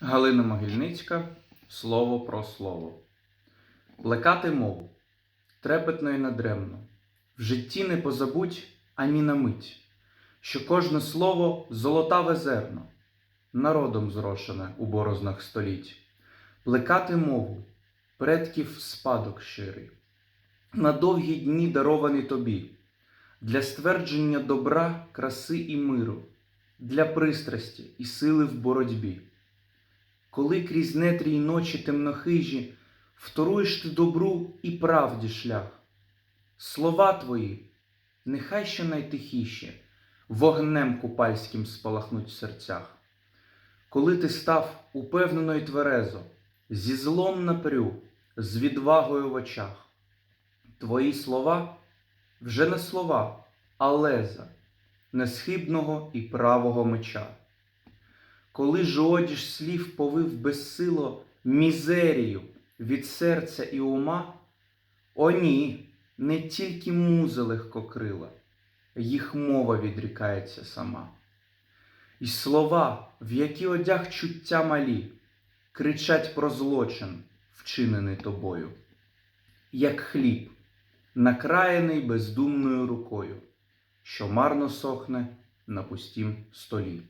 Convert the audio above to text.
Галина Могильницька Слово про слово. Плекати мову трепетно і надремно, в житті не позабудь ані на мить, що кожне слово золотаве зерно, народом зрошене у борознах століть, плекати мову, предків спадок щирий, на довгі дні дарований тобі, для ствердження добра, краси і миру, для пристрасті і сили в боротьбі. Коли крізь нетрі й ночі темнохижі вторуєш ти добру і правді шлях, слова твої, нехай що найтихіші, вогнем купальським спалахнуть в серцях. Коли ти став упевнено й тверезо, зі злом напрю, з відвагою в очах, твої слова вже не слова, а леза несхибного і правого меча. Коли ж слів повив безсило мізерію від серця і ума, о ні, не тільки муза легкокрила, їх мова відрікається сама. І слова, в які одяг чуття малі, кричать про злочин, вчинений тобою, як хліб, накраєний бездумною рукою, що марно сохне на пустім столі.